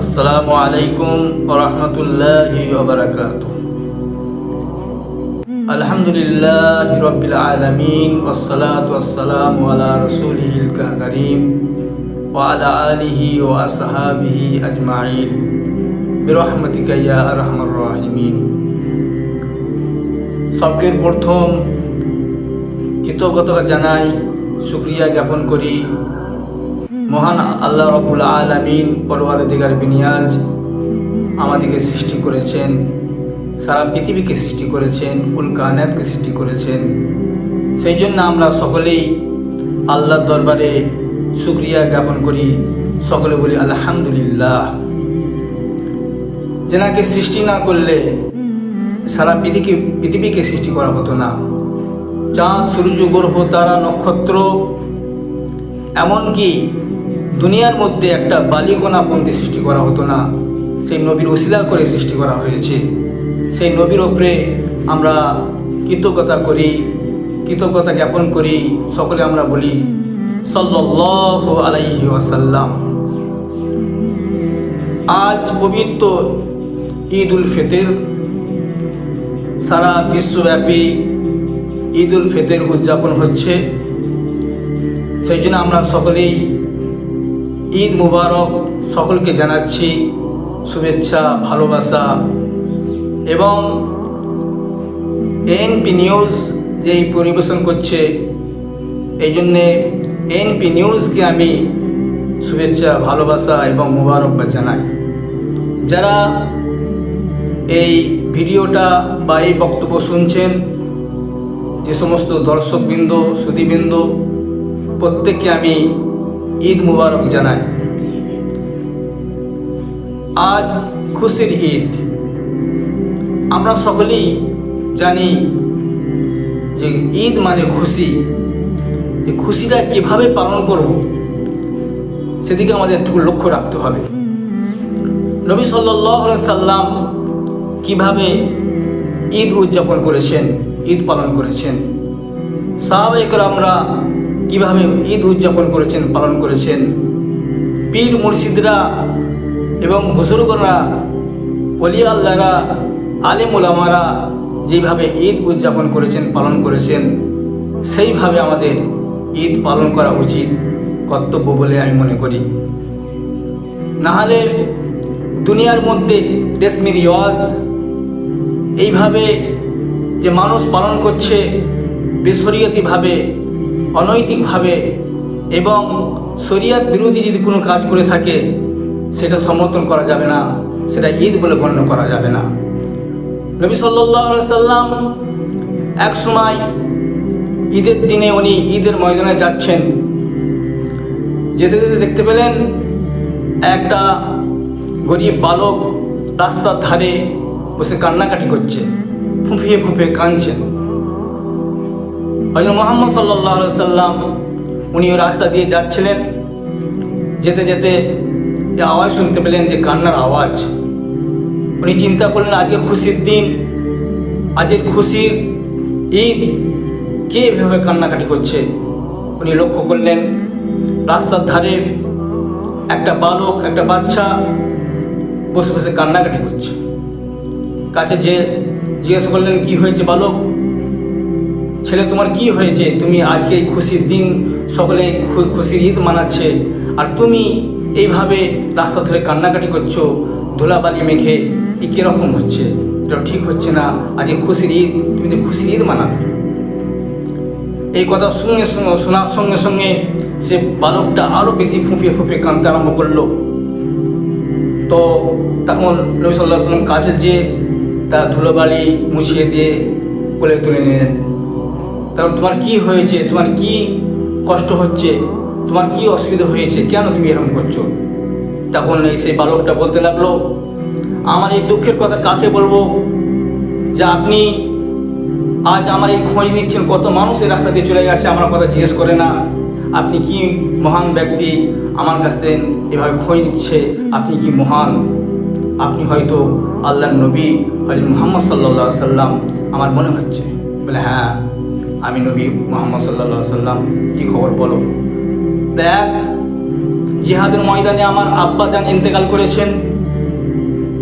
আসসালামু আলাইকুম ওরহমতুল্লাহি ওবরাকাত আলহামদুলিল্লাহ রবিল আলমিন ওসলাত ওসালাম আলা রসুলিল করিম ওয়ালা আলিহি ও আসহাবিহি আজমাইন বিরহমতিকা ইয়া আরহামর রাহিমিন সবকের প্রথম কৃতজ্ঞতা জানাই শুক্রিয়া জ্ঞাপন করি মহান আল্লাহ রব্বুল আলমিন পরওয়ার দিগার বিনিয়াজ আমাদেরকে সৃষ্টি করেছেন, সারা পৃথিবীকে সৃষ্টি করেছেন, উল কায়নাতকে সৃষ্টি করেছেন। সেই জন্য আমরা সকলেই আল্লাহর দরবারে শুক্রিয়া জ্ঞাপন করি। সকলে বলি আলহামদুলিল্লাহ। যেনাকে সৃষ্টি না করলে সারা পৃথিবী পৃথিবীকে সৃষ্টি করা হতো না। চাঁদ, সূর্য, গ্রহ, তারা, নক্ষত্র, এমনকি দুনিয়ার মধ্যে একটা বালিকণা পন্থী সৃষ্টি করা হতো না। সেই নবীর ওসিলা করে সৃষ্টি করা হয়েছে। সেই নবীর ওপরে আমরা কৃতজ্ঞতা করি, কৃতজ্ঞতা জ্ঞাপন করি, সকলে আমরা বলি সাল্লাহ আলাইহি ওয়াসাল্লাম। আজ পবিত্র ঈদ উল ফিতর। সারা বিশ্বব্যাপী ঈদ উল ফিতর উদযাপন হচ্ছে। সেই জন্য আমরা সকলেই ঈদ মুবারক সকলকে জানাচ্ছি শুভেচ্ছা, ভালোবাসা এবং এনপি নিউজ যে এই পরিবেশন করছে, এই জন্যে এনপি নিউজকে আমি শুভেচ্ছা, ভালোবাসা এবং মুবারকবাদ জানাই। যারা এই ভিডিওটা বা এই বক্তব্য শুনছেন, যে সমস্ত দর্শকবৃন্দ সুদীবৃন্দ প্রত্যেককে আমি ঈদ মুবারক জানাই আজ খুশির ঈদ। আমরা সকলেই জানি যে ঈদ মানে খুশি। যে খুশিটা কীভাবে পালন করব, সেদিকে আমাদের একটু লক্ষ্য রাখতে হবে। নবী সাল্লাহ সাল্লাম কীভাবে ঈদ উদযাপন করেছেন, ঈদ পালন করেছেন। সাহাবাহিকরা কীভাবে ঈদ উদযাপন করেছেন, পালন করেছেন। পীর মুর্শিদরা এবং বুজুর্গরা অলিয়া আল্লাহরা আলিম ওলামারা যেভাবে ঈদ উদযাপন করেছেন, পালন করেছেন, সেইভাবে আমাদের ঈদ পালন করা উচিত কর্তব্য বলে আমি মনে করি। নাহলে দুনিয়ার মধ্যে রেশমি রিওয়াজ, এইভাবে যে মানুষ পালন করছে, বেসরিয়াতিভাবে অনৈতিকভাবে এবং শরিয়াত বিরোধী যদি কোনো কাজ করে থাকে, সেটা সমর্থন করা যাবে না, সেটা ঈদ বলে গণ্য করা যাবে না। নবী সাল্লাহ সাল্লাম এক সময় ঈদের দিনে উনি ঈদের ময়দানে যাচ্ছেন। যেতে যেতে দেখতে পেলেন একটা গরিব বালক রাস্তার ধারে বসে কান্নাকাটি করছে ফুঁফিয়ে ফুঁফিয়ে কাঁদছেন। হজরত মোহাম্মদ সাল্লাহ সাল্লাম উনি রাস্তা দিয়ে যাচ্ছিলেন। যেতে যেতে আওয়াজ শুনতে পেলেন যে কান্নার আওয়াজ। উনি চিন্তা করলেন, আজকে খুশির দিন। আজকের খুশির ঈদ কে এভাবে কান্নাকাটি করছে? উনি লক্ষ্য করলেন, রাস্তার ধারে একটা বালক, একটা বাচ্চা বসে বসে কান্নাকাটি করছে। কাছে যে জিজ্ঞেস করলেন, কি হয়েছে বালক? ছেলে, তোমার কি হয়েছে? তুমি আজকে এই খুশির দিন সকলে খুশির ঈদ মানাচ্ছে। আর তুমি এইভাবে রাস্তা ধরে কান্নাকাটি করছ, ধুলাবালি মেখে এই কীরকম হচ্ছে? এটা ঠিক হচ্ছে না। আজকে খুশির ঈদ, তুমি তো খুশির ঈদ মানাবে। এই কথা সঙ্গে শোনার সঙ্গে সঙ্গে সে বালকটা আরও বেশি ফুঁপিয়ে ফুঁপিয়ে কাঁদতে আরম্ভ করল। তো তখন নবী সাল্লাহ সাল্লাম কাছে যেয়ে তার ধুলোবালি মুছিয়ে দিয়ে কোলে তুলে নিলেন। তারপর তোমার কি হয়েছে? তোমার কি কষ্ট হচ্ছে? তোমার কি অসুবিধা হয়েছে? কেন তুমি এরকম করছ? তখন সেই বালকটা বলতে লাগল, আমার এই দুঃখের কথা কাকে বলব? যে আপনি আজ আমার এই খোঁজ নিচ্ছেন, কত মানুষ এই রাস্তা দিয়ে চলে গেছে, আমার কথা জিজ্ঞেস করে না। আপনি কি মহান ব্যক্তি? আমার কাছ থেকে এভাবে খোঁজ নিচ্ছে, আপনি কি মহান? আপনি হয়তো আল্লাহ নবী হজরত মোহাম্মদ সাল্লা সাল্লাম আমার মনে হচ্ছে। বলে হ্যাঁ। আমি নবী মোহাম্মদ সাল্লা সাল্লাম, কী খবর বলো? দেখ, জিহাদের ময়দানে আমার আব্বা যান ইন্তেকাল করেছেন।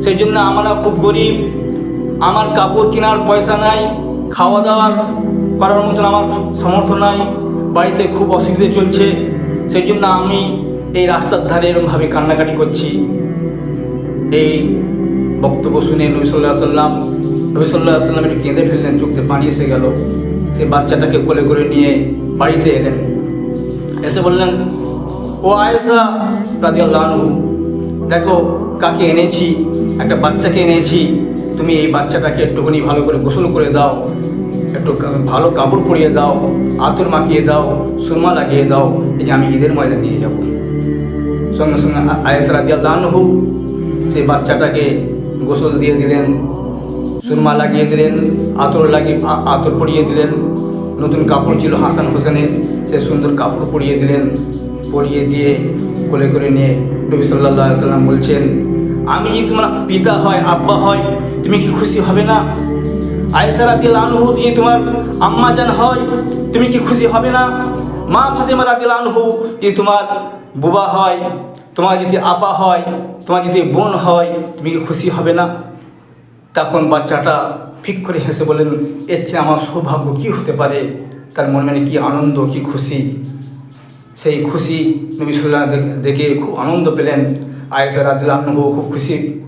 সেই জন্য আমরা খুব গরিব। আমার কাপড় কেনার পয়সা নাই, খাওয়া দাওয়ার করার মতন আমার সমর্থ নাই, বাড়িতে খুব অসুবিধে চলছে। সেই জন্য আমি এই রাস্তার ধারে এরকমভাবে কান্নাকাটি করছি। এই বক্তব্য শুনে নবী সাল্লাহ সাল্লাম, নবী সাল্লাহ সাল্লাম একটু কেঁদে ফেললেন চোখতে পানি এসে গেল। সেই বাচ্চাটাকে কোলে করে নিয়ে বাড়িতে এলেন। এসে বললেন, ও আয়েসা রাজি আল্লাহনু দেখো কাকে এনেছি, একটা বাচ্চাকে এনেছি। তুমি এই বাচ্চাটাকে একটুখানি ভালো করে গোসল করে দাও, একটু ভালো কাপড় পরিয়ে দাও, আতর মাখিয়ে দাও, সুরমা লাগিয়ে দাও এই যে আমি ঈদের ময়দান নিয়ে যাব। সঙ্গে সঙ্গে আয়েসা রাজি আল্লাহনহু সেই বাচ্চাটাকে গোসল দিয়ে দিলেন। সুরমা লাগিয়ে দিলেন, আতর লাগিয়ে আতর পরিয়ে দিলেন। নতুন কাপড় ছিল হাসান হোসেনের, সে সুন্দর কাপড় পরিয়ে দিলেন। পরিয়ে দিয়ে কোলে করে নিয়ে নবী সাল্লাহ সাল্লাম বলছেন, আমি যদি তোমার পিতা হয়, আব্বা হয়, তুমি কি খুশি হবে না? আয়েসা রাদিয়াল আনহু দিয়ে তোমার আম্মা জান হয়, তুমি কি খুশি হবে না? মা ফাতেমা রাদিয়াল আনহু যদি তোমার বুবা হয়, তোমার যদি আপা হয়, তোমার যদি বোন হয়, তুমি কি খুশি হবে না? তখন বাচ্চাটা ফিক করে হেসে বলেন এর চেয়ে আমার সৌভাগ্য কী হতে পারে? তার মনে মনে কী আনন্দ, কী খুশি? সেই খুশি নবী সাল্লাহ দেখে- খুব আনন্দ পেলেন। আয়েসা রাদিল্লাহু খুব খুশি।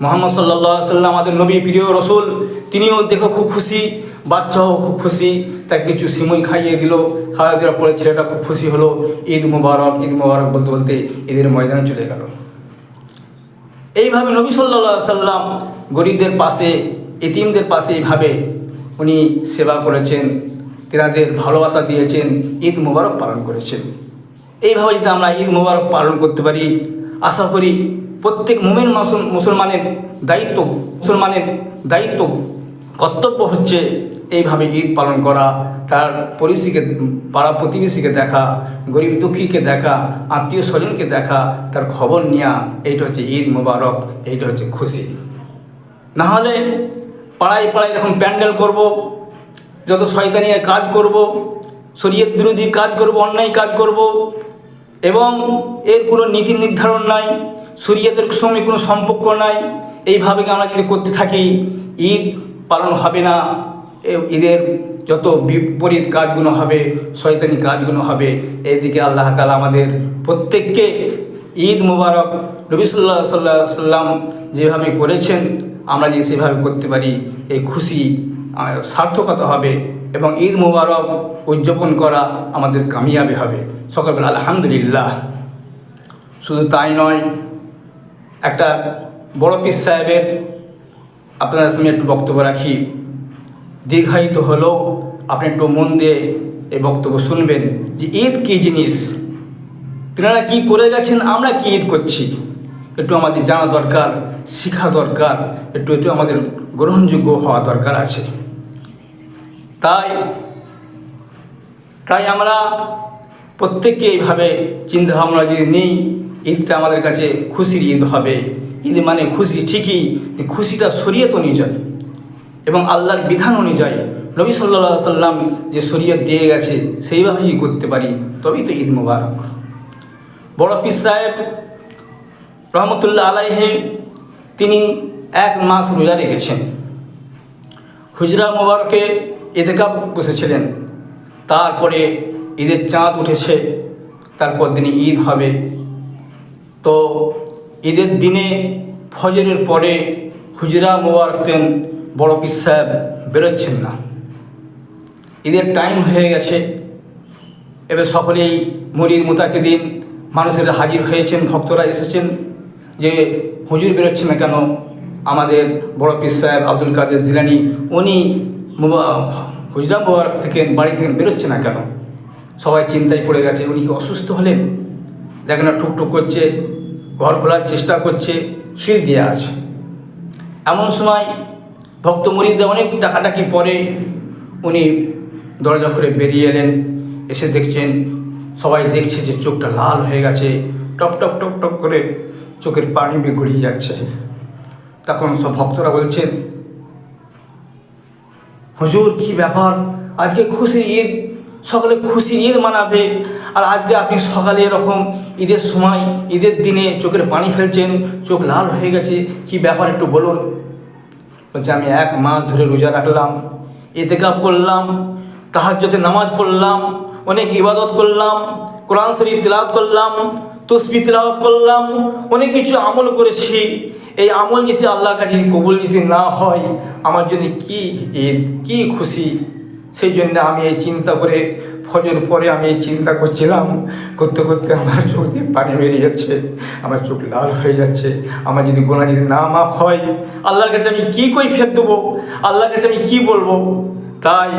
মোহাম্মদ সাল্লাহ সাল্লাম আমাদের নবী প্রিয় রসুল, তিনিও দেখে খুব খুশি, বাচ্চাও খুব খুশি। তাকে কিছু সিমই খাইয়ে দিল, খাওয়া দেওয়ার পরে ছেলেটা খুব খুশি হলো। ঈদ মুবারক ঈদ মুবারক বলতে বলতে ঈদের ময়দানে চলে গেল। এইভাবে নবী সাল্লা সাল্লাম গরিবদের পাশে, এতিমদের পাশে এইভাবে উনি সেবা করেছেন, তেনাদের ভালোবাসা দিয়েছেন, ঈদ মোবারক পালন করেছেন। এইভাবে যদি আমরা ঈদ মোবারক পালন করতে পারি, আশা করি প্রত্যেক মোমেন মুসল- মুসলমানের দায়িত্ব মুসলমানের দায়িত্ব, কর্তব্য হচ্ছে এইভাবে ঈদ পালন করা, তার পরিস্থিতিকে পাড়া প্রতিবেশীকে দেখা, গরিব দুঃখীকে দেখা, আত্মীয় স্বজনকে দেখা, তার খবর নেওয়া এইটা হচ্ছে ঈদ মোবারক, এইটা হচ্ছে খুশি। না হলে পাড়ায় পাড়ায় এরকম প্যান্ডেল করব, যত শয়তানির কাজ করব, শরীয়ত বিরোধী কাজ করব, অন্যায় কাজ করব, এবং এর কোনো নীতি নির্ধারণ নাই, শরীয়তের সঙ্গে কোনো সম্পর্ক নাই, এইভাবে আমরা যদি করতে থাকি, ঈদ পালন হবে না ঈদের যত বিপরীত কাজগুলো হবে, শয়তানি কাজগুলো হবে, এদিকে আল্লাহ তালা আমাদের প্রত্যেককে ঈদ মুবারক নবী সাল্লাহ সাল্লাহ সাল্লাম যেভাবে করেছেন আমরা যদি সেভাবে করতে পারি এই খুশি সার্থকতা হবে এবং ঈদ মুবারক উদযাপন করা আমাদের কামিয়াবি হবে। সকালবেলা আলহামদুলিল্লাহ। শুধু তাই নয়, একটা বড় পিস সাহেবের আপনাদের সামনে একটু বক্তব্য রাখি। দীর্ঘায়িত হলেও আপনি একটু মন দিয়ে এই বক্তব্য শুনবেন যে ঈদ কী জিনিস? তেনারা কী করে গেছেন? আমরা কি ঈদ করছি? একটু আমাদের জানা দরকার, শেখা দরকার, একটু একটু আমাদের গ্রহণযোগ্য হওয়া দরকার আছে। তাই তাই আমরা প্রত্যেককে এইভাবে চিন্তাভাবনা যদি নিই, ঈদটা আমাদের কাছে খুশির ঈদ হবে। ঈদ মানে খুশি ঠিকই খুশিটা শরীয়ত অনুযায়ী এবং আল্লাহর বিধান অনুযায়ী। নবী সাল্লা সাল্লাম যে শরীয়ত দিয়ে গেছে সেইভাবে যদি করতে পারি, তবেই তো ঈদ মুবারক। বড় পীর সাহেব রহমতুল্লাহ আলাইহে, তিনি এক মাস রোজা রেখেছেন। হুজরা মোবারকে এতেকাপ বসেছিলেন। তারপরে ঈদের চাঁদ উঠেছে, তারপর দিনে ঈদ হবে। তো ঈদের দিনে ফজরের পরে হুজরা মোবারক দেন বড় পীর সাহেব বেরোচ্ছেন না। ঈদের টাইম হয়ে গেছে। এবার সকলেই মরির মোতাকে দিন মানুষেরা হাজির হয়েছেন, ভক্তরা এসেছেন। যে হুজুর বেরোচ্ছে না কেন? আমাদের বড় পীর সাহেব আব্দুল কাদের জিলানি, উনি হুজরা মোবারক থেকে বাড়ি থেকে বেরোচ্ছে না কেন? সবাই চিন্তায় পড়ে গেছে, উনি কি অসুস্থ হলেন? দেখেন না টুকটুক করছে, ঘর খোলার চেষ্টা করছে, খিল দিয়ে আছে। এমন সময় ভক্ত মুরিদদের অনেক ডাকাডাকি পরে উনি দরজা করে বেরিয়ে এলেন, এসে দেখছেন, সবাই দেখছে যে চোখটা লাল হয়ে গেছে, টপ টপ টপ টপ করে চোখের পানি বেয়ে গড়িয়ে যাচ্ছে। তখন সব ভক্তরা বলছেন, হুজুর, কি ব্যাপার? আজকে খুশি ঈদ, সকলে খুশি ঈদ মানাবে। আর আজকে আপনি সকালে এরকম ঈদের সময়, ঈদের দিনে চোখের পানি ফেলছেন, চোখ লাল হয়ে গেছে, কি ব্যাপার একটু বলুন? বলছে, আমি এক মাস ধরে রোজা রাখলাম এতেকাপ করলাম তাহাজ্জতে নামাজ পড়লাম, অনেক ইবাদত করলাম, কোরআন শরীফ তিলাওয়াত করলাম তসবি তিলাওয়াত করলাম, অনেক কিছু আমল করেছি। এই আমল যদি আল্লাহর কাছে কবুল যদি না হয়, আমার জন্য কি ঈদ, কি খুশি? সেই জন্য আমি এই চিন্তা করে ফজর পরে আমি এই চিন্তা করছিলাম, করতে করতে আমার চোখ দিয়ে পানি বেরিয়ে যাচ্ছে, আমার চোখ লাল হয়ে যাচ্ছে, আমার যদি গোনা যদি না মাফ হয়, আল্লাহর কাছে আমি কী কই ফের দেবো? আল্লাহর কাছে আমি কী বলব? তাই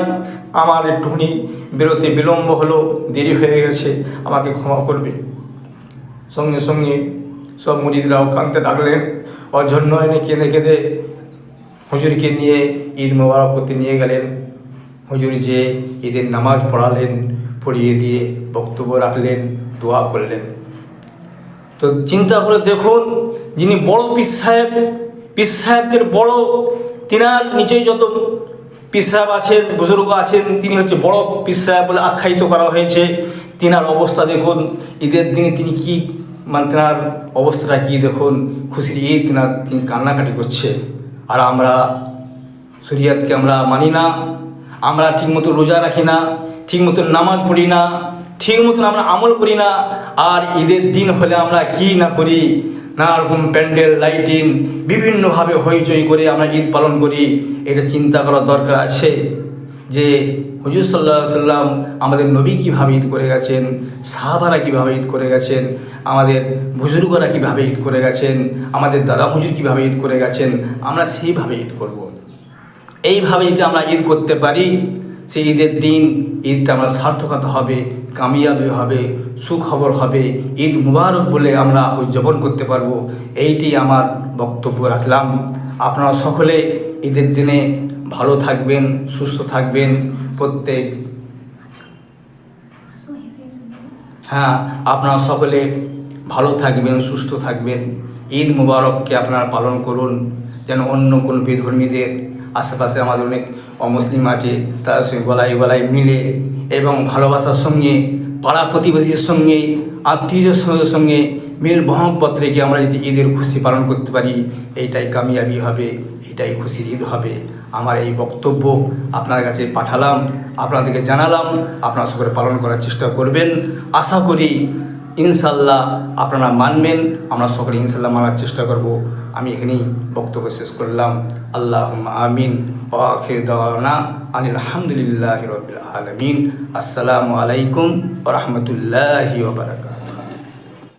আমার একটুখানি বেরোতে বিলম্ব হলো, দেরি হয়ে গেছে, আমাকে ক্ষমা করবে সঙ্গে সঙ্গে সব মুরিদরাও কানতে ডাকলেন অজন্য এনে কেঁদে কেঁদে হুজুরকে নিয়ে ঈদ মোবারক করতে নিয়ে গেলেন। হুজুর যে ঈদের নামাজ পড়ালেন, পড়িয়ে দিয়ে বক্তব্য রাখলেন, দোয়া করলেন। তো চিন্তা করে দেখুন, যিনি বড় পীর সাহেব, পীর সাহেবদের বড় তিনার নিচেই যত পীর সাহেব আছেন, বুজুর্গ আছেন, তিনি হচ্ছে বড় পীর সাহেব বলে আখ্যায়িত করা হয়েছে। তিনার অবস্থা দেখুন, ঈদের দিনে তিনি কি মানে তেনার অবস্থাটা কি দেখুন, খুশির ঈদ, তেনার, তিনি কান্নাকাটি করছে। আর আমরা শরিয়াতকে আমরা মানি না, আমরা ঠিকমতো রোজা রাখি না ঠিক মতো নামাজ পড়ি না ঠিক মতন আমরা আমল করি না, আর ঈদের দিন হলে আমরা কি না করি নানা রকম প্যান্ডেল, লাইটিং, বিভিন্নভাবে হইচই করে আমরা ঈদ পালন করি এটা চিন্তা করার দরকার আছে যে হুজুর সাল্লাহ সাল্লাম আমাদের নবী কীভাবে ঈদ করে গেছেন, সাহাবারা কীভাবে ঈদ করে গেছেন, আমাদের বুজুর্গরা কীভাবে ঈদ করে গেছেন, আমাদের দাদা হুজুর কীভাবে ঈদ করে গেছেন, আমরা সেইভাবে ঈদ করব। এইভাবে যদি আমরা ঈদ করতে পারি সেই ঈদের দিন ঈদটা আমরা সার্থকতা হবে, কামিয়াবি হবে, সুখবর হবে। ঈদ মুবারক বলে আমরা উদযাপন করতে পারব। এইটি আমার বক্তব্য রাখলাম। আপনারা সকলে ঈদের দিনে ভালো থাকবেন, সুস্থ থাকবেন। প্রত্যেক হ্যাঁ আপনারা সকলে ভালো থাকবেন, সুস্থ থাকবেন। ঈদ মুবারককে আপনারা পালন করুন, যেন অন্য কোনো বিধর্মীদের আশেপাশে আমাদের অনেক অমুসলিম আছে, তার সঙ্গে গলায় গলায় মিলে এবং ভালোবাসার সঙ্গে, পাড়া প্রতিবেশীর সঙ্গে, আত্মীয়দের সঙ্গে সঙ্গে মিল মহব্বত রেখে আমরা যদি ঈদের খুশি পালন করতে পারি, এইটাই কামিয়াবি হবে এটাই খুশির ঈদ হবে। আমার এই বক্তব্য আপনার কাছে পাঠালাম, আপনাদেরকে জানালাম, আপনারা সকলে পালন করার চেষ্টা করবেন। আশা করি, ইনশাল্লাহ আপনারা মানবেন, আমরা সকলে ইনশাল্লাহ মানার চেষ্টা করব। আমি এখানেই বক্তব্য শেষ করলাম। আল্লাহ আমিন। ওয়াখির দাওয়ানা আনিল আলহামদুলিল্লাহ রবিল আলমিন। আসসালামু আলাইকুম রহমতুল্লাহ ওবরাকাত